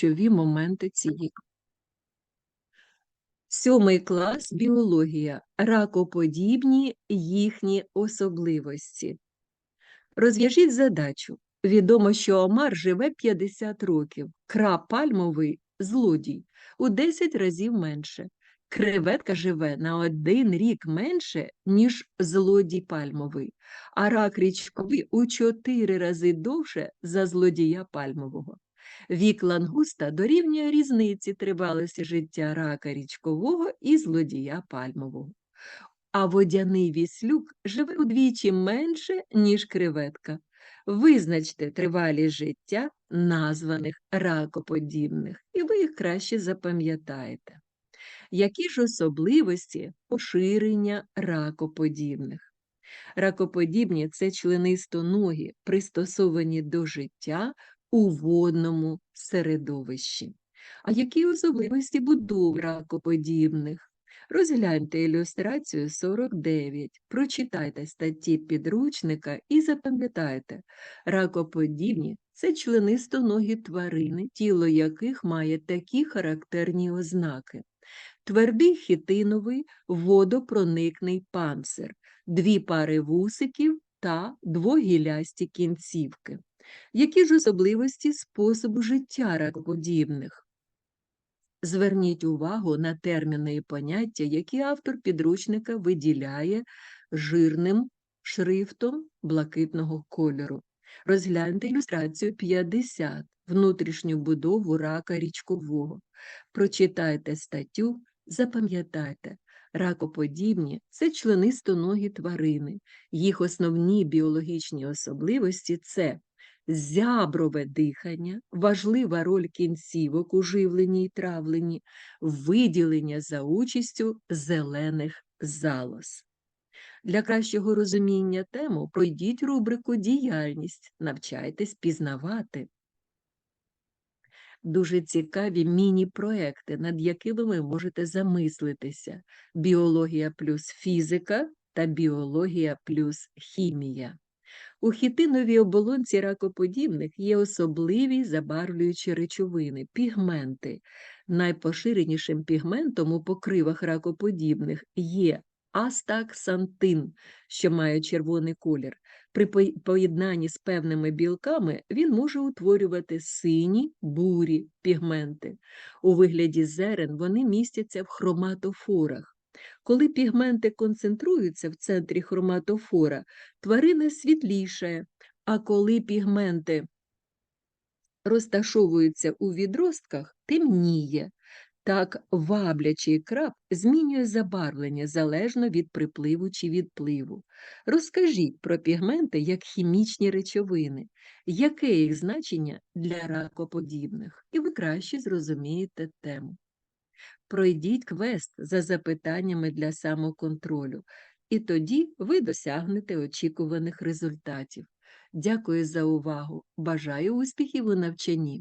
ключові моменти цієї. Сьомий клас біологія. Ракоподібні їхні особливості. Розв'яжіть задачу. Відомо, що омар живе 50 років, краб пальмовий злодій у 10 разів менше. Креветка живе на один рік менше, ніж злодій пальмовий, а рак річковий у 4 рази довше за злодія пальмового. Вік лангуста дорівнює різниці тривалості життя рака річкового і злодія пальмового. А водяний віслюк живе удвічі менше, ніж креветка. Визначте тривалість життя названих ракоподібних, і ви їх краще запам'ятаєте. Які ж особливості поширення ракоподібних? Ракоподібні це членистоногі, пристосовані до життя у водному середовищі. А які особливості будови ракоподібних? Розгляньте ілюстрацію 49, прочитайте статті підручника і запам'ятайте, ракоподібні це членистоногі тварини, тіло яких має такі характерні ознаки. Твердий хітиновий водопроникний панцир, дві пари вусиків та двогілясті кінцівки. Які ж особливості способу життя ракоподібних? Зверніть увагу на терміни і поняття, які автор підручника виділяє жирним шрифтом блакитного кольору. Розгляньте ілюстрацію 50, внутрішню будову рака річкового. Прочитайте статтю, запам'ятайте, ракоподібні це членистоногі тварини. Їх основні біологічні особливості це зяброве дихання, важлива роль кінцівок у живленні і травленні, виділення за участю зелених залоз. Для кращого розуміння тему пройдіть рубрику Діяльність, навчайтесь пізнавати. Дуже цікаві міні-проекти, над якими ви можете замислитися: біологія плюс фізика та біологія плюс хімія. У хітиновій оболонці ракоподібних є особливі забарвлюючі речовини, пігменти. Найпоширенішим пігментом у покривах ракоподібних є астаксантин, що має червоний колір. При поєднанні з певними білками він може утворювати сині бурі пігменти. У вигляді зерен вони містяться в хроматофорах. Коли пігменти концентруються в центрі хроматофора, тварина світлішає, а коли пігменти розташовуються у відростках, темніє. Так, ваблячий краб змінює забарвлення залежно від припливу чи відпливу. Розкажіть про пігменти як хімічні речовини, яке їх значення для ракоподібних, і ви краще зрозумієте тему. Пройдіть квест за запитаннями для самоконтролю, і тоді ви досягнете очікуваних результатів. Дякую за увагу! Бажаю успіхів у навчанні!